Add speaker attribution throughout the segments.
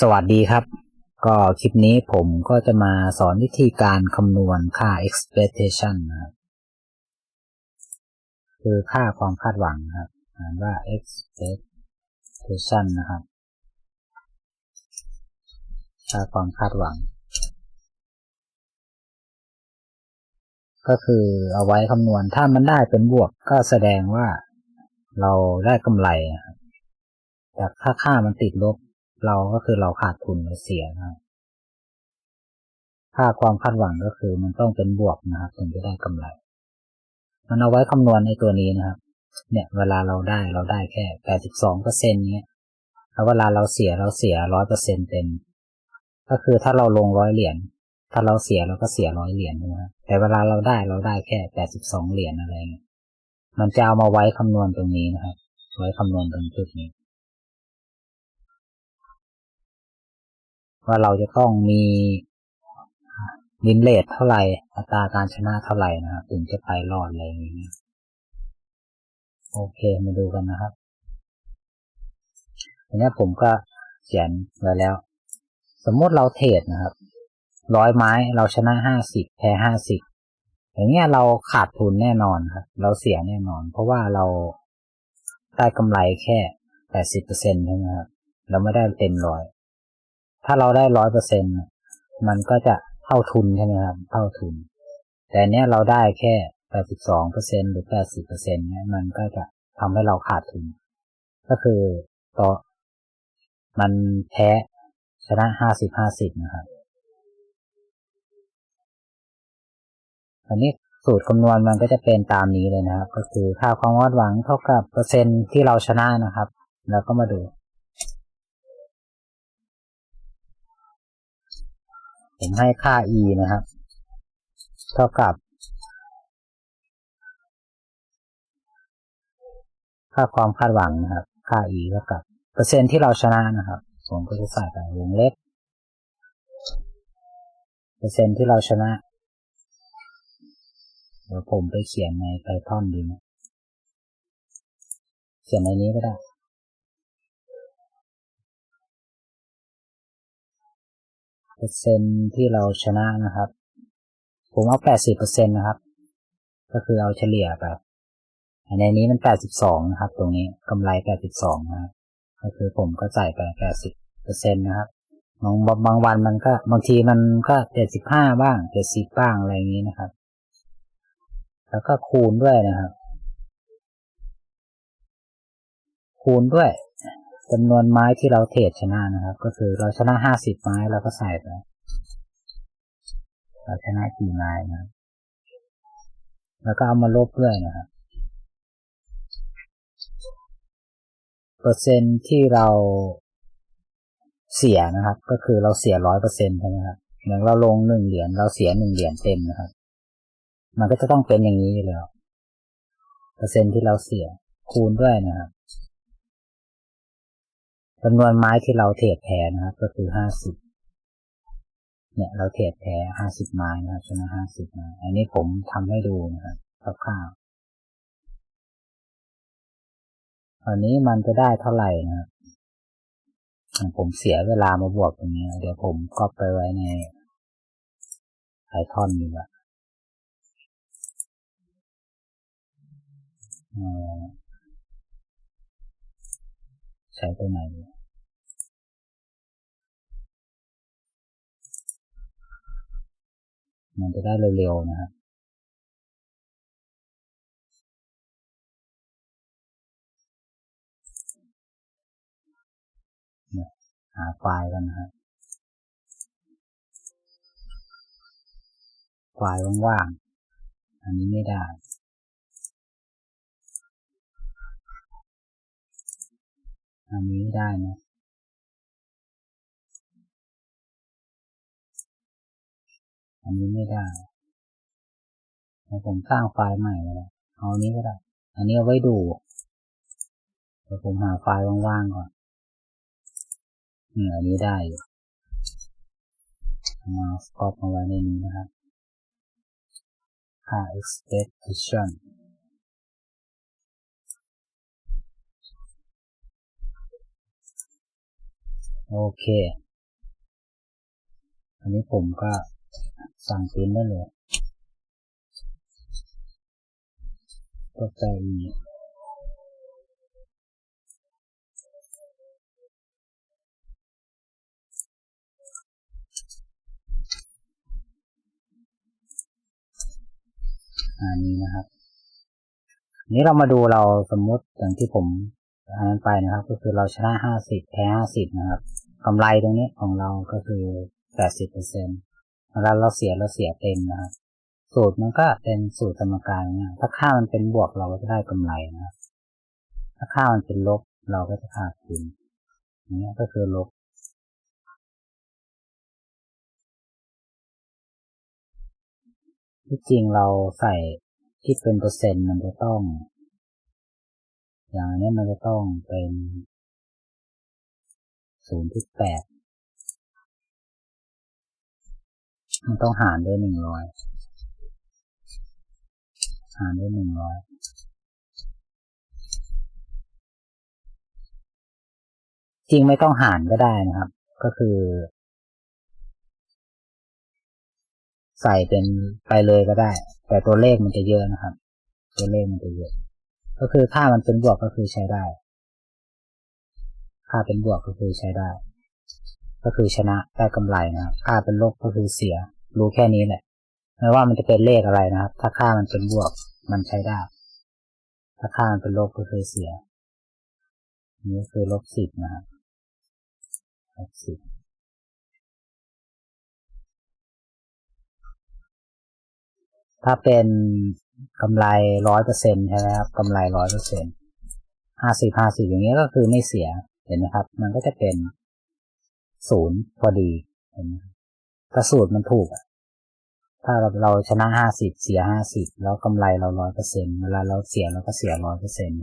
Speaker 1: สวัสดีครับ ก็คลิปนี้ผมก็จะมาสอนวิธีการคำนวณค่า expectation นะครับคือค่าความคาดหวังครับอ่านว่า expectation นะครับ ค่าความคาดหวัง ก็คือเอาไว้คำนวณถ้ามันได้เป็นบวกก็แสดงว่าเราได้กำไรครับแต่ถ้าค่ามันติดลบ เราก็คือเราขาดทุนเราเสียนะครับค่าความคาดหวังก็คือมันต้องเป็นบวกนะครับถึงจะได้กำไร มันเอาไว้คำนวณในตัวนี้นะครับ เนี่ยเวลาเราได้เราได้แค่แปดสิบสองเปอร์เซ็นต์เนี้ยแล้วเวลาเราเสียเราเสียร้อยเปอร์เซ็นต์เต็ม ก็คือถ้าเราลงร้อยเหรียญถ้าเราเสียเราก็เสียร้อยเหรียญนะแต่เวลาเราได้เราได้แค่แปดสิบสองเหรียญอะไรเงี้ยมันจะเอามาไว้คำนวณตรงนี้นะครับ ไว้คำนวณตรงจุดนี้ ว่าเราจะต้องมีวินเลทเท่าไหร่อัตราการชนะเท่าไหร่นะครับถึงจะไปรอดอะไรอย่างนี้ยโอเคมาดูกันนะครับอันนี้ผมก็เขียนไว้แล้ว สมมติเราเทรดนะครับร้อยไม้เราชนะห้าสิบแพ้ห้าสิบอย่างเงี้ยเราขาดทุนแน่นอนครับ เราเสียแน่นอน เพราะว่าเราได้กำไรแค่แปดสิบเปอร์เซ็นต์ใช่ไหมครับเราไม่ได้เต็มร้อย ถ้าเราได้ร้อยเปอร์เซ็นมันก็จะเท่าทุนใช่ไหมครับเท่าทุน แต่เนี้ยเราได้แค่แปดสิบสองเปอร์เซ็นหรือแปดสิบเปอร์เซ็นเนี้ยมันก็จะทำให้เราขาดทุน ก็คือต่อมันแพ้ชนะห้าสิบห้าสิบนะครับอันนี้สูตรคำนวณมันก็จะเป็นตามนี้เลยนะครับ ก็คือค่าความคาดหวังเท่ากับเปอร์เซ็นต์ที่เราชนะนะครับ แล้วก็มาดู ผมให้ค่า e นะครับ เท่ากับ ค่าความคาดหวังนะครับ ค่า e เท่ากับ เปอร์เซ็นต์ที่เราชนะนะครับ ผมก็จะใส่ไปวงเล็บ เปอร์เซ็นต์ที่เราชนะ เดี๋ยวผมไปเขียนใน Python ดีนะเขียนในนี้ก็ได้ เปอร์เซ็นที่เราชนะนะครับ ผมเอาแปดสิบเปอร์เซ็นนะครับ ก็คือเอาเฉลี่ยไปในนี้มันแปดสิบสองนะครับ ตรงนี้กำไรแปดสิบสองนะครับก็คือผมก็ใส่ไปแปดสิบเปอร์เซ็นนะครับบางบางวันมันก็บางทีมันก็เจ็ดสิบห้าบ้างเจ็ดสิบบ้างอะไรอย่างนี้นะครับ แล้วก็คูณด้วยนะครับ คูณด้วย จำนวนไม้ที่เราเทรดชนะนะครับ ก็คือเราชนะห้าสิบไม้เราก็ใส่ไปเราชนะกี่ไม้นะครับแล้วก็เอามาลบด้วยนะครับ เปอร์เซ็นที่เราเสียนะครับ ก็คือเราเสียร้อยเปอร์เซ็นต์ใช่ไหมครับอย่างเราลงหนึ่งเหรียญเราเสียหนึ่งเหรียญเต็มนะครับ มันก็จะต้องเป็นอย่างนี้อยู่แล้ว เปอร์เซ็นที่เราเสียคูณด้วยนะครับ จำนวนไม้ที่เราเทรดแพ้นะครับ ก็คือห้าสิบเนี่ยเราเทรดแพ้ห้าสิบไม้นะครับชนะห้าสิบไม้อันนี้ผมทำให้ดูนะครับคร่าวๆอันนี้มันจะได้เท่าไหร่นะครับผมเสียเวลามาบวกตรงนี้ เดี๋ยวผมก็ไปไว้ในไอทอนดีกว่าใช้ตัวไหน มันจะได้เร็วๆนะครับหาไฟล์กันนะครับไฟล์ว่างๆ อันนี้ไม่ได้ อันนี้ไม่ได้นะ อันนี้ไม่ได้แล้วผมสร้างไฟล์ใหม่เลยเอานี้ก็ได้ อันนี้เอาไว้ดูเดี๋ยวผมหาไฟล์ว่างๆก่อนนี่อันนี้ได้อยู่มาสต็อปมาไว้ในนี้นะครับค่า expectation โอเค อันนี้ผมก็ สั่งปริ้นได้เลยก็ใจอีอันนี้นะครับ นี้เรามาดูเราสมมุติอย่างที่ผมอันนั้นไปนะครับ ก็คือเราชนะห้าสิบแพ้ห้าสิบนะครับกำไรตรงนี้ของเราก็คือแปดสิบเปอร์เซ็นต์ เวลาเราเสียเราเสียเต็มนะครับสูตรมันก็เป็นสูตรสมการนะถ้าค่ามันเป็นบวกเราก็จะได้กำไรนะครับถ้าค่ามันเป็นลบเราก็จะขาดทุนนี้ก็คือลบที่จริงเราใส่ที่เป็นเปอร์เซ็นต์มันจะต้อง อย่างนี้มันจะต้องเป็นศูนย์ที่แปด มันต้องหารด้วยหนึ่งร้อย หารด้วยหนึ่งร้อย จริงไม่ต้องหารก็ได้นะครับ ก็คือ ใส่เป็นไปเลยก็ได้ แต่ตัวเลขมันจะเยอะนะครับ ตัวเลขมันจะเยอะ ก็คือค่ามันเป็นบวกก็คือใช้ได้ ค่าเป็นบวกก็คือใช้ได้ ก็คือชนะได้กำไรนะค่าเป็นลบก็คือเสีย รู้แค่นี้แหละไม่ว่ามันจะเป็นเลขอะไรนะครับ ถ้าค่ามันเป็นบวก มันใช้ได้ ถ้าค่ามันเป็นลบก็คือเสีย นี่คือลบสิบนะครับลบสิบถ้าเป็นกำไรร้อยเปอร์เซ็นใช่ไหมครับกำไรร้อยเปอร์เซ็นห้าสิบห้าสิบอย่างเงี้ยก็คือไม่เสียเห็นไหมครับ มันก็จะเป็นศูนย์พอดีเห็นไหม ถ้าสูตรมันถูกถ้าเราเราชนะห้าสิบเสียห้าสิบแล้วกำไรเราร้อยเปอร์เซ็นเวลาเราเสียเราก็เสียร้อยเปอร์เซ็นต์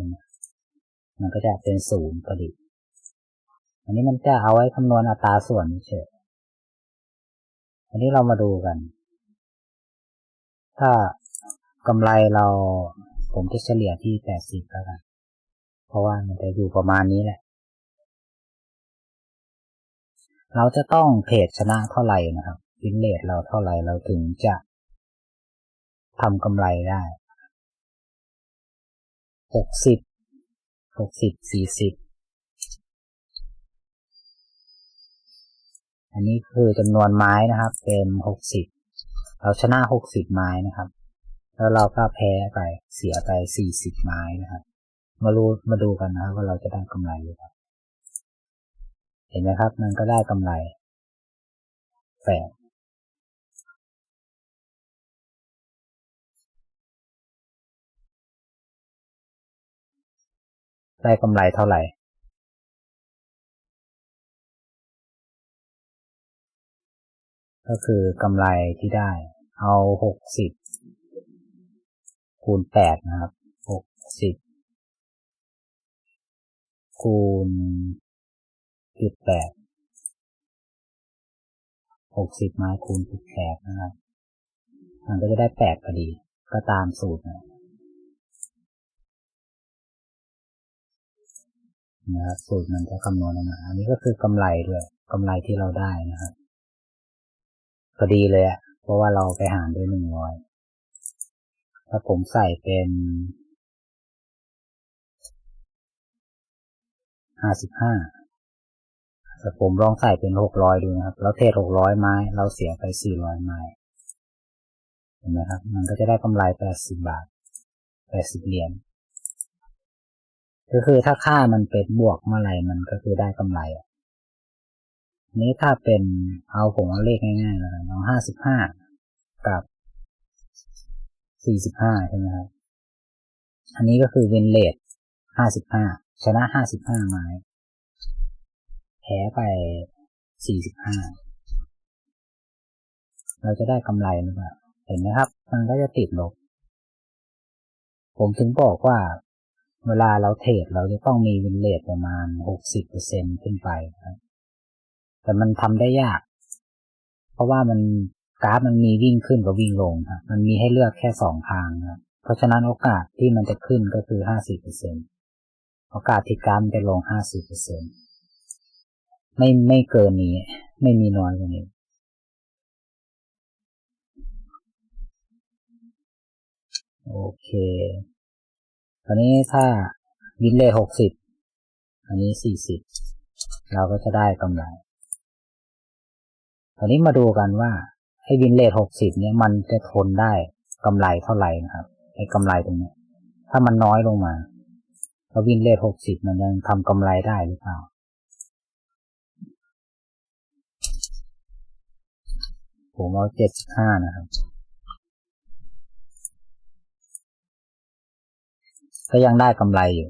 Speaker 1: มันก็จะเป็นศูนย์พอดีอันนี้มันจะเอาไว้คำนวณอัตราส่วนเฉยอันนี้เรามาดูกัน ถ้ากำไรเราผมจะเฉลี่ยที่แปดสิบแล้วกัน เพราะว่ามันจะอยู่ประมาณนี้แหละ เราจะต้องเทรดชนะเท่าไหร่นะครับวินเลทเราเท่าไหร่เราถึงจะทำกำไรได้หกสิบหกสิบสี่สิบอันนี้คือจำนวนไม้นะครับ เป็นหกสิบเราชนะหกสิบไม้นะครับ แล้วเราก็แพ้ไปเสียไปสี่สิบไม้นะครับ มาดูมาดูกันนะครับว่าเราจะได้กำไรหรือเปล่า เห็นไหมครับ มันก็ได้กำไรแปดได้กำไรเท่าไหร่ ก็คือกำไรที่ได้ เอาหกสิบคูณแปดนะครับหกสิบคูณ จุดแปดหกสิบไม้คูณจุดแปดนะครับมันก็จะได้แปดพอดี ก็ตามสูตรนะนะครับสูตรมันจะคำนวณออกมา อันนี้ก็คือกำไรด้วยกำไรที่เราได้นะครับพอดีเลยอะเพราะว่าเราไปหารด้วยหนึ่งร้อยถ้าผมใส่เป็นห้าสิบห้า แต่ผมลองใส่เป็นหกร้อยดูนะครับเราเทศหกร้อยไม้ เราเสียไปสี่ร้อยไม้ เห็นไหมครับ มันก็จะได้กำไรแปดสิบบาทแปดสิบเหรียญ ก็คือถ้าค่ามันเป็นบวกเมื่อไหร่มันก็คือได้กำไรนี้ถ้าเป็นเอาผมเอาเลขง่ายๆเลยเอาห้าสิบห้ากับสี่สิบห้าใช่ไหมครับ อันนี้ก็คือเวนเลทห้าสิบห้าชนะห้าสิบห้าไม้ แพ้ไปสี่สิบห้าเราจะได้กำไรหรือเปล่าเห็นไหมครับ มันก็จะติดลบ ผมถึงบอกว่า เวลาเราเทรดเราจะต้องมีวินเลทประมาณหกสิบเปอร์เซ็นขึ้นไปครับ แต่มันทำได้ยาก เพราะว่ามันกราฟมันมีวิ่งขึ้นกับวิ่งลงครับมันมีให้เลือกแค่สองทางครับเพราะฉะนั้นโอกาสที่มันจะขึ้นก็คือห้าสิบเปอร์เซ็นโอกาสที่กราฟจะลงห้าสิบเปอร์เซ็นต์ ไม่ไม่เกินนี้ ไม่มีน้อยกว่านี้โอเค ตอนนี้ถ้าวินเลย์หกสิบ อันนี้สี่สิบ เราก็จะได้กำไร ตอนนี้มาดูกันว่าให้วินเลย์หกสิบเนี่ยมันจะทนได้กำไรเท่าไหร่นะครับให้กำไรตรงนี้ ถ้ามันน้อยลงมา แล้ววินเลทหกสิบมันยังทำกำไรได้หรือเปล่า ผมเอาเจ็ดสิบห้านะครับ ก็ยังได้กำไรอยู่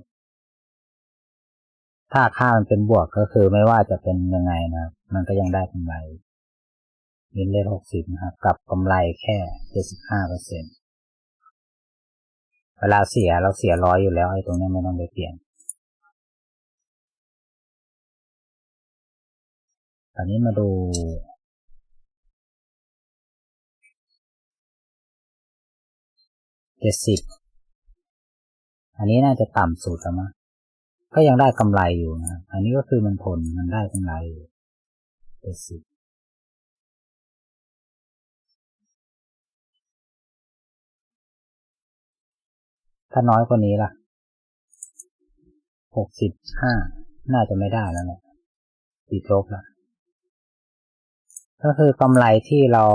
Speaker 1: ถ้าค่ามันเป็นบวกก็คือไม่ว่าจะเป็นยังไงนะครับมันก็ยังได้กำไรวินเลทหกสิบนะครับ กับกำไรแค่เจ็ดสิบห้าเปอร์เซ็นเวลาเสียเราเสียร้อยอยู่แล้วไอ้ตรงนี้ไม่ต้องไปเปลี่ยนตอนนี้มาดู เจ็ดสิบอันนี้น่าจะต่ำสุดแล้วมั้งก็ยังได้กำไรอยู่นะอันนี้ก็คือมันผลมันได้กำไรอยู่เจ็ดสิบถ้าน้อยกว่านี้ล่ะ หกสิบห้า น่าจะไม่ได้แล้วเนี่ยติดลบละก็คือกำไรที่เรา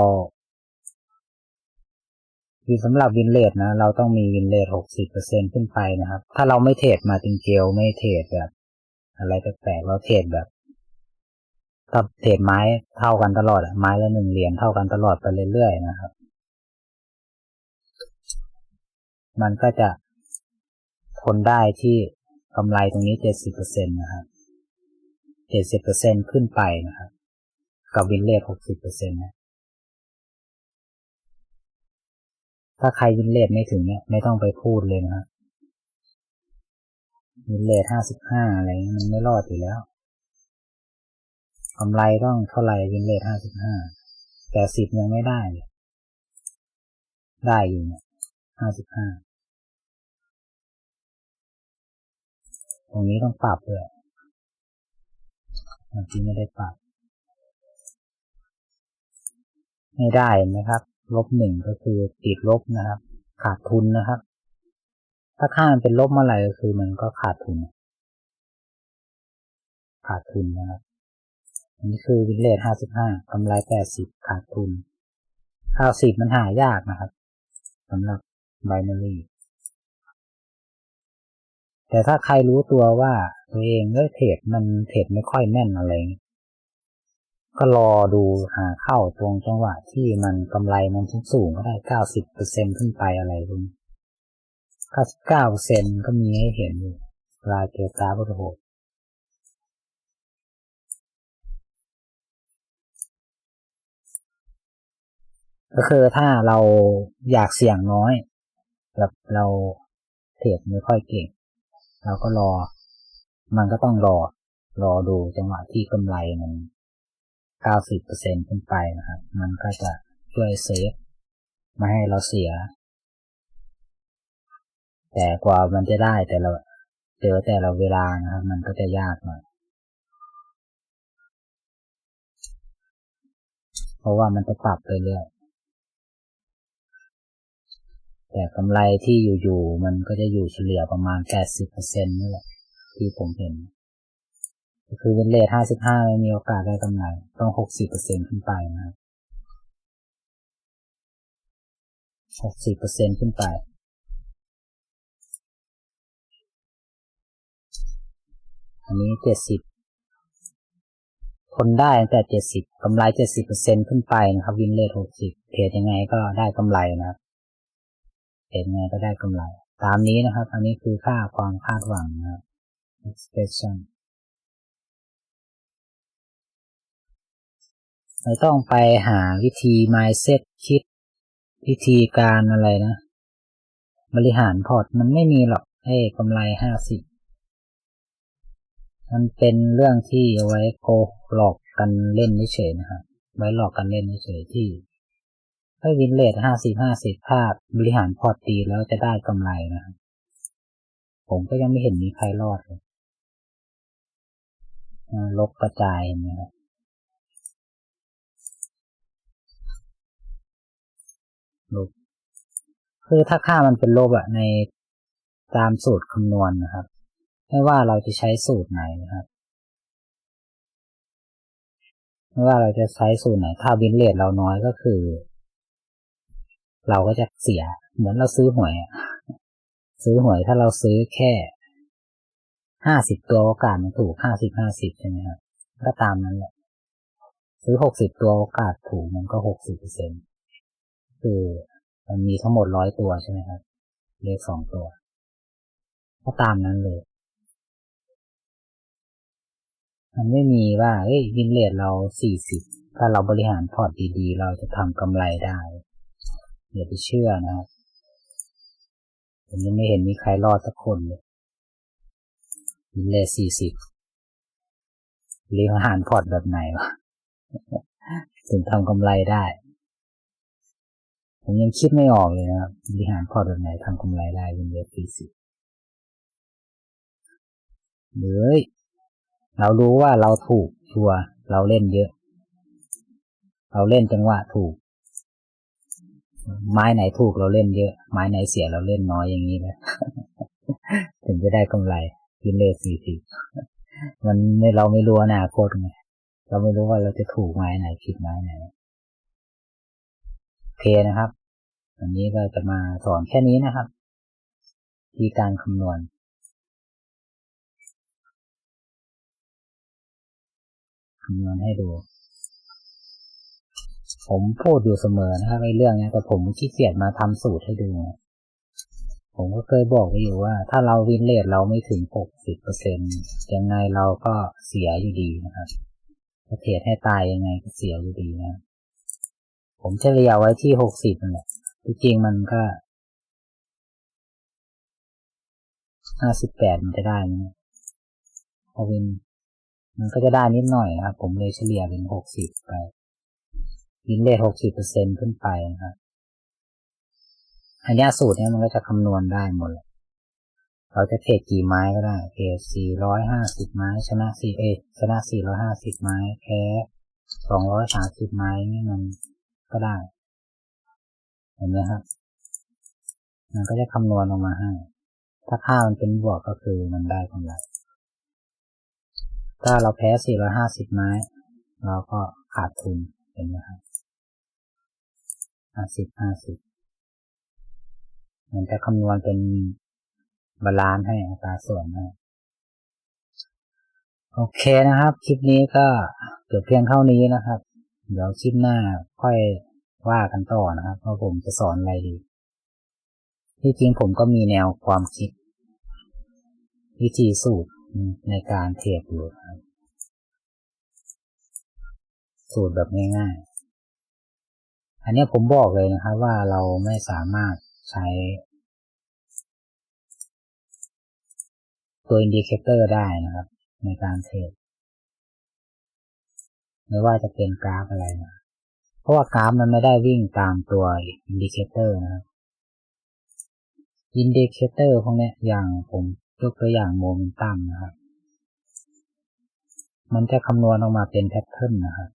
Speaker 1: คือสำหรับวินเลทนะ เราต้องมีวินเลทหกสิบเปอร์เซ็นขึ้นไปนะครับ ถ้าเราไม่เทรดมาติงเกลไม่เทรดแบบ อะไรแปลกๆเราเทรดแบบถ้าเทรดไม้เท่ากันตลอดไม้ละหนึ่งเหรียญเท่ากันตลอดไปเรื่อยๆนะครับ มันก็จะทนได้ที่กำไรตรงนี้เจ็ดสิบเปอร์เซ็นตนะครับเจ็ดสิบเปอร์เซ็นขึ้นไปนะครับ กับวินเลทหกสิบเปอร์เซ็นต์นะ ถ้าใครวินเลทไม่ถึงเนี่ยไม่ต้องไปพูดเลยนะครับวินเลทห้าสิบห้าอะไรมันไม่รอดอยู่แล้วกำไรต้องเท่าไหร่วินเลทห้าสิบห้าแต่สิบยังไม่ได้ ได้อยู่เนี่ยห้าสิบห้าตรงนี้ต้องปรับเลยบางทีไม่ได้ปรับ ไม่ได้นะครับ ลบหนึ่งก็คือติดลบนะครับ ขาดทุนนะครับ ถ้าค่ามันเป็นลบเมื่อไหร่ก็คือมันก็ขาดทุน ขาดทุนนะครับอันนี้คือวินเลทห้าสิบห้ากำไรแปดสิบขาดทุนข้าวสิบมันหายากนะครับสำหรับไบนารีแต่ถ้าใครรู้ตัวว่าตัวเองเลือกเทรดมันเทรดไม่ค่อยแม่นอะไร ก็รอดูหาเข้าตรงจังหวะที่มันกำไรมันสูงก็ได้เก้าสิบเปอร์เซ็นขึ้นไปอะไรพวกนี้เก้าสิบเก้าเปอร์เซ็นก็มีให้เห็นอยู่รายเกียร์กราฟโอ้โหก็คือถ้าเราอยากเสี่ยงน้อยแบบเราเทรดไม่ค่อยเก่ง เราก็รอ มันก็ต้องรอ รอดูจังหวะที่กำไรมัน เก้าสิบเปอร์เซ็นขึ้นไปนะครับ มันก็จะช่วยเซฟไม่ให้เราเสีย แต่กว่ามันจะได้แต่เราเจอแต่เราเวลานะครับ มันก็จะยากหน่อยเพราะว่ามันจะปรับไปเรื่อยแต่กำไรที่อยู่ๆมันก็จะอยู่เฉลี่ยประมาณแปดสิบเปอร์เซ็นนี่แหละที่ผมเห็น คือเป็นเลทห้าสิบห้าไม่มีโอกาสได้กำไรต้องหกสิบเปอร์เซ็นขึ้นไปนะครับหกสิบเปอร์เซ็นขึ้นไป อันนี้เจ็ดสิบทนได้ตั้งแต่เจ็ดสิบกำไรเจ็ดสิบเปอร์เซ็นขึ้นไปนะครับ วินเลทหกสิบเทรดยังไงก็ได้กำไรนะครับเทรดยังไงก็ได้กำไร ตามนี้นะครับ อันนี้คือค่าความคาดหวังนะครับ ไม่ต้องไปหาวิธี mindset คิด วิธีการอะไรนะ บริหารพอร์ตมันไม่มีหรอกให้กำไรห้าสิบมันเป็นเรื่องที่เอาไว้โกหลอกกันเล่นเฉยนะครับ ไว้หลอกกันเล่นเฉยที่ให้วินเลทห้าสิบห้าสิบภาพบริหารพอร์ตดีแล้วจะได้กำไรนะครับผมก็ยังไม่เห็นมีใครรอดเลยลบกระจายนะครับ ลบ คือถ้าค่ามันเป็นลบอะในตามสูตรคำนวณนะครับ ไม่ว่าเราจะใช้สูตรไหนนะครับ ไม่ว่าเราจะใช้สูตรไหน ถ้าวินเลทเราน้อยก็คือ เราก็จะเสีย เหมือนเราซื้อหวยซื้อหวยถ้าเราซื้อแค่ห้าสิบตัวโอกาสมันถูกห้าสิบห้าสิบใช่ไหมครับก็ตามนั้นแหละ ซื้อหกสิบตัวโอกาสถูกมันก็หกสิบเปอร์เซ็นต์ คือมันมีทั้งหมดร้อยตัวใช่ไหมครับ เลขสองตัว ก็ตามนั้นเลย มันไม่มีว่าเฮ้ยวินเลทเราสี่สิบ ถ้าเราบริหารพอร์ตดีๆ เราจะทำกำไรได้อย่าไปเชื่อนะครับผมยังไม่เห็นมีใครรอดสักคนเลยวินเลทสี่สิบบริหารพอร์ตแบบไหนวะถึงทำกำไรได้ ผมยังคิดไม่ออกเลยนะครับบริหารพอร์ตแบบไหนทำกำไรได้วินเลทสี่สิบหรือเรารู้ว่าเราถูกชัวเราเล่นเยอะ เราเล่นจังหวะถูก ไม้ไหนถูกเราเล่นเยอะ ไม้ไหนเสียเราเล่นน้อยอย่างนี้เลยถึงจะได้กำไรวินเลสี่สิบมันไม่เราไม่รู้อนาคตไงเราไม่รู้ว่าเราจะถูกไม้ไหนผิดไม้ไหน เคนะครับ วันนี้ก็จะมาสอนแค่นี้นะครับ ที่การคำนวณ คำนวณให้ดู ผมพูดอยู่เสมอนะครับไอ้เรื่องนี้แต่ผมขี้เกียจมาทำสูตรให้ดู ผมก็เคยบอกไว้อยู่ว่า ถ้าเราวินเลทเราไม่ถึงหกสิบเปอร์เซ็นยังไงเราก็เสียอยู่ดีนะครับถ้าเทรดให้ตายยังไงก็เสียอยู่ดีนะ ผมเฉลี่ยไว้ที่หกสิบนั่นแหละจริงๆมันก็ห้าสิบแปดมันจะได้ไหมพอวินมันก็จะได้นิดหน่อยครับ ผมเลยเฉลี่ยเป็นหกสิบไปวินเลทหกสิบเปอร์เซ็นขึ้นไปนะครับอันนี้สูตรเนี้ยมันก็จะคำนวณได้หมดเลยเราจะเทรดกี่ไม้ก็ได้เทรดสี่ร้อยห้าสิบไม้ ชนะสี่เอชนะสี่ร้อยห้าสิบไม้ แพ้สองร้อยสามสิบไม้นี่มัน ก็ได้ เห็นไหมครับ มันก็จะคำนวณออกมาให้ ถ้าค่ามันเป็นบวกก็คือมันได้กำไร ถ้าเราแพ้สี่ร้อยห้าสิบไม้ เราก็ขาดทุน เห็นไหมครับห้าสิบห้าสิบมันจะคำนวณเป็นบาลานซ์ให้อัตราส่วนให้โอเคนะครับ คลิปนี้ก็จบเพียงเท่านี้นะครับ เดี๋ยวคลิปหน้าค่อยว่ากันต่อนะครับว่าผมจะสอนอะไรดี ที่จริงผมก็มีแนวความคิด วิธีสูตรในการเทรดอยู่ครับสูตรแบบง่ายๆ อันนี้ผมบอกเลยนะครับว่าเราไม่สามารถใช้ตัวอินดิเคเตอร์ได้นะครับ ในการเทรด ไม่ว่าจะเป็นกราฟอะไรนะเพราะว่ากราฟมันไม่ได้วิ่งตามตัวอินดิเคเตอร์นะครับอินดิเคเตอร์พวกนี้อย่างผมยกตัวอย่างโมเมนตัมนะครับ มันจะคำนวณออกมาเป็นแพทเทิร์นนะครับ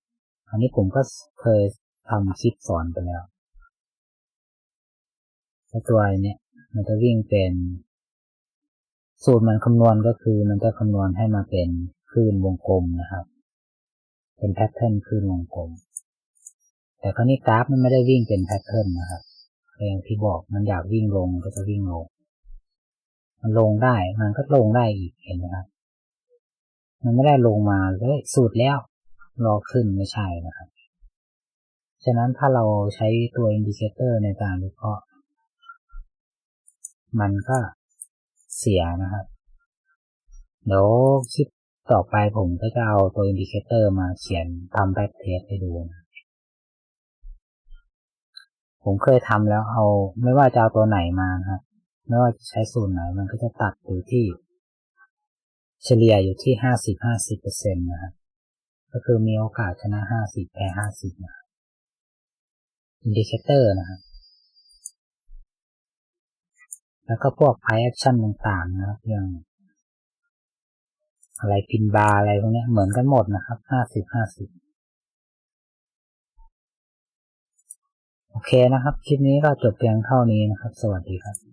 Speaker 1: อันนี้ผมก็เคยทำคลิปสอนไปแล้วตัวเนี้ยมันจะวิ่งเป็น สูตรมันคำนวณก็คือมันจะคำนวณให้มาเป็นคลื่นวงกลมนะครับ เป็นแพทเทิร์นคลื่นวงกลม แต่คราวนี้กราฟมันไม่ได้วิ่งเป็นแพทเทิร์นนะครับอย่างที่บอกมันอยากวิ่งลงก็จะวิ่งลง มันลงได้มันก็ลงได้อีกเห็นไหมครับ มันไม่ได้ลงมาเลยสูตรแล้วรอขึ้นไม่ใช่นะครับ ฉะนั้นถ้าเราใช้ตัวอินดิเคเตอร์ในการวิเคราะห์มันก็เสียนะครับ เดี๋ยวคลิป ต่อไปผมก็จะเอาตัวอินดิเคเตอร์มาเขียนทำแบ็กเทสให้ดูนะผมเคยทำแล้วเอา ไม่ว่าจะเอาตัวไหนมาครับไม่ว่าจะใช้สูตรไหนมันก็จะตัดอยู่ที่ เฉลี่ยอยู่ที่ห้าสิบห้าสิบเปอร์เซ็นต์นะครับก็คือมีโอกาสชนะห้าสิบแพ้ห้าสิบนะอินดิเคเตอร์นะครับแล้วก็พวกไพแอคชั่นต่างๆนะครับอย่าง อะไรพินบาอะไรพวกนี้เหมือนกันหมดนะครับห้าสิบห้าสิบโอเคนะครับ คลิปนี้ก็จบเพียงเท่านี้นะครับ สวัสดีครับ